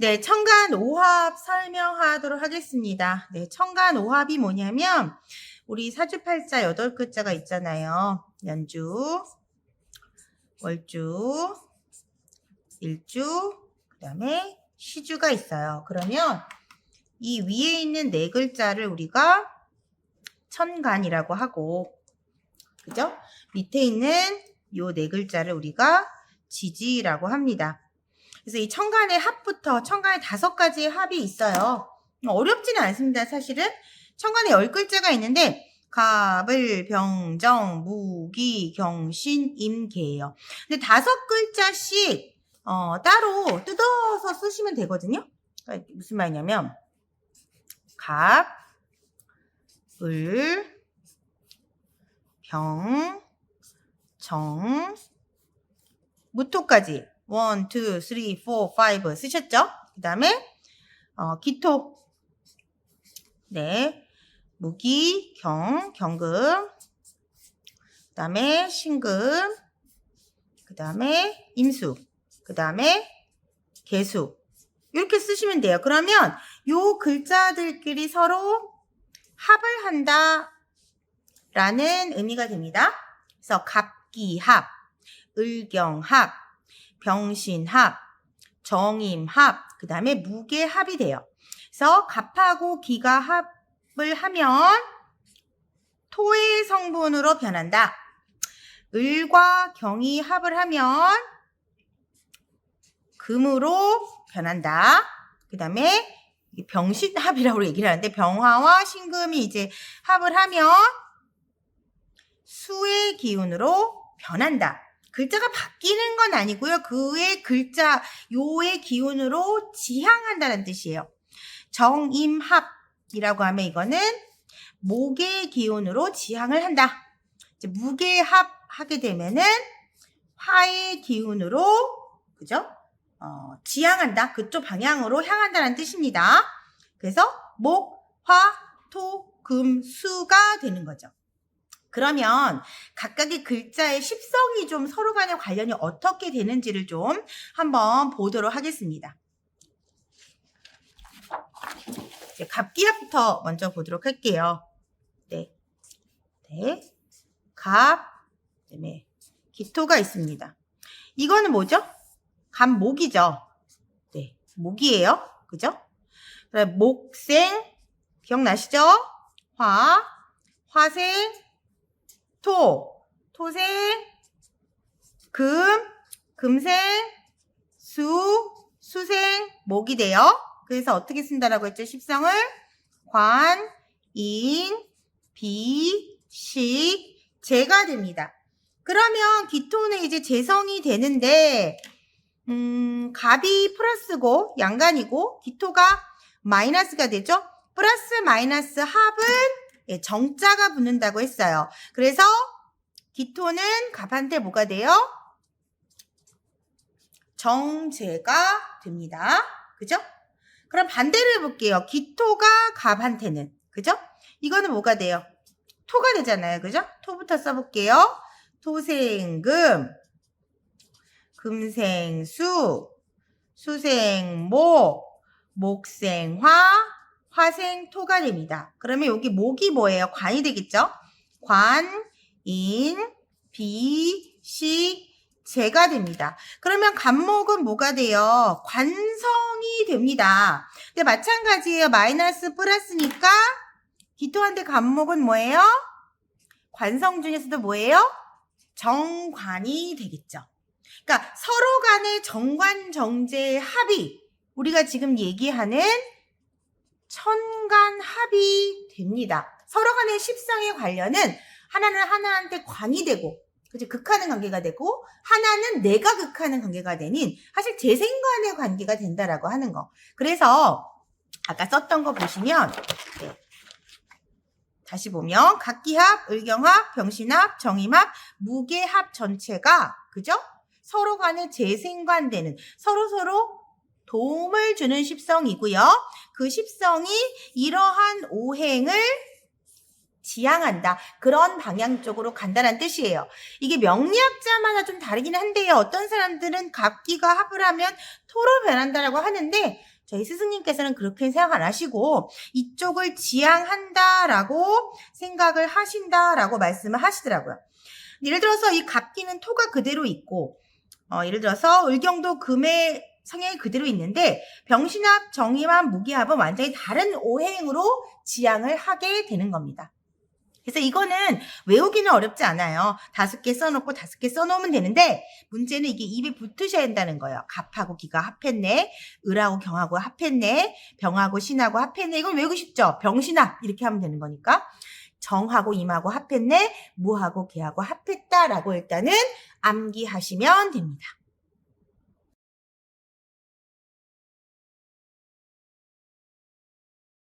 네, 청간 오합 설명하도록 하겠습니다. 네, 청간 오합이 뭐냐면 우리 사주팔자 여덟 글자가 있잖아요. 연주, 월주, 일주, 그다음에 시주가 있어요. 그러면 이 위에 있는 네 글자를 우리가 천간이라고 하고 그죠? 밑에 있는 요 네 글자를 우리가 지지라고 합니다. 그래서 이 천간의 합부터 천간에 다섯 가지의 합이 있어요. 어렵지는 않습니다. 사실은 천간에 열 글자가 있는데 갑을 병정 무기 경신 임계예요. 근데 다섯 글자씩 어, 따로 뜯어서 쓰시면 되거든요. 그러니까 무슨 말이냐면 갑, 을, 병, 정, 무토까지 1, 2, 3, 4, 5 쓰셨죠? 그 다음에 어, 기토 네 무기, 경, 경금 그 다음에 신금 그 다음에 임수 그 다음에 개수 이렇게 쓰시면 돼요. 그러면 요 글자들끼리 서로 합을 한다 라는 의미가 됩니다. 그래서 갑기합, 을경합, 병신합, 정임합, 그 다음에 무게합이 돼요. 그래서 갑하고 기가 합을 하면 토의 성분으로 변한다. 을과 경이 합을 하면 금으로 변한다. 그 다음에 병신합이라고 얘기를 하는데 병화와 신금이 이제 합을 하면 수의 기운으로 변한다. 글자가 바뀌는 건 아니고요. 그의 글자, 요의 기운으로 지향한다는 뜻이에요. 정임합이라고 하면 이거는 목의 기운으로 지향을 한다. 무게합 하게 되면은 화의 기운으로, 그죠? 어, 지향한다. 그쪽 방향으로 향한다는 뜻입니다. 그래서 목, 화, 토, 금, 수가 되는 거죠. 그러면 각각의 글자의 십성이 좀 서로 간의 관련이 어떻게 되는지를 좀 한번 보도록 하겠습니다. 이제 갑기합부터 먼저 보도록 할게요. 네. 네. 갑, 그다음에 기토가 있습니다. 이거는 뭐죠? 갑목이죠. 네. 목이에요. 그죠? 목생, 기억나시죠? 화, 화생, 토, 토생, 금, 금생, 수, 수생, 목이 돼요. 그래서 어떻게 쓴다라고 했죠? 십성을 관, 인, 비, 식, 재가 됩니다. 그러면 기토는 이제 재성이 되는데 음, 갑이 플러스고 양간이고 기토가 마이너스가 되죠. 플러스 마이너스 합은 예, 정자가 붙는다고 했어요. 그래서 기토는 갑한테 뭐가 돼요? 정제가 됩니다. 그죠? 그럼 반대로 해볼게요. 기토가 갑한테는. 그죠? 이거는 뭐가 돼요? 토가 되잖아요. 그죠? 토부터 써볼게요. 토생금, 금생수, 수생목, 목생화, 화생 토가 됩니다. 그러면 여기 목이 뭐예요? 관이 되겠죠? 관, 인, 비, 식, 재가 됩니다. 그러면 간목은 뭐가 돼요? 관성이 됩니다. 근데 마찬가지예요. 마이너스 플러스니까 기토한테 간목은 뭐예요? 관성 중에서도 뭐예요? 정관이 되겠죠. 그러니까 서로 간의 정관 정제의 합이 우리가 지금 얘기하는 천간 합이 됩니다. 서로 간의 십성의 관련은 하나는 하나한테 관이 되고 그죠 극하는 관계가 되고 하나는 내가 극하는 관계가 되는 사실 재생간의 관계가 된다라고 하는 거. 그래서 아까 썼던 거 보시면 네. 다시 보면 각기합, 을경합, 병신합, 정임합, 무게합 전체가 그죠? 서로 간에 재생관되는 서로 서로 도움을 주는 십성이고요. 그 십성이 이러한 오행을 지향한다. 그런 방향 쪽으로 간다는 뜻이에요. 이게 명리학자마다 좀 다르긴 한데요. 어떤 사람들은 갑기가 합을 하면 토로 변한다라고 하는데 저희 스승님께서는 그렇게 생각 안 하시고 이쪽을 지향한다라고 생각을 하신다라고 말씀을 하시더라고요. 예를 들어서 이 갑기는 토가 그대로 있고 어, 예를 들어서 을경도 금의 성향이 그대로 있는데 병신합, 정의합, 무기합은 완전히 다른 오행으로 지향을 하게 되는 겁니다. 그래서 이거는 외우기는 어렵지 않아요. 다섯 개 써놓고 다섯 개 써놓으면 되는데 문제는 이게 입에 붙으셔야 된다는 거예요. 갑하고 기가 합했네. 을하고 경하고 합했네. 병하고 신하고 합했네. 이건 외우고 싶죠? 병신합 이렇게 하면 되는 거니까. 정하고 임하고 합했네. 무하고 개하고 합했다라고 일단은 암기하시면 됩니다.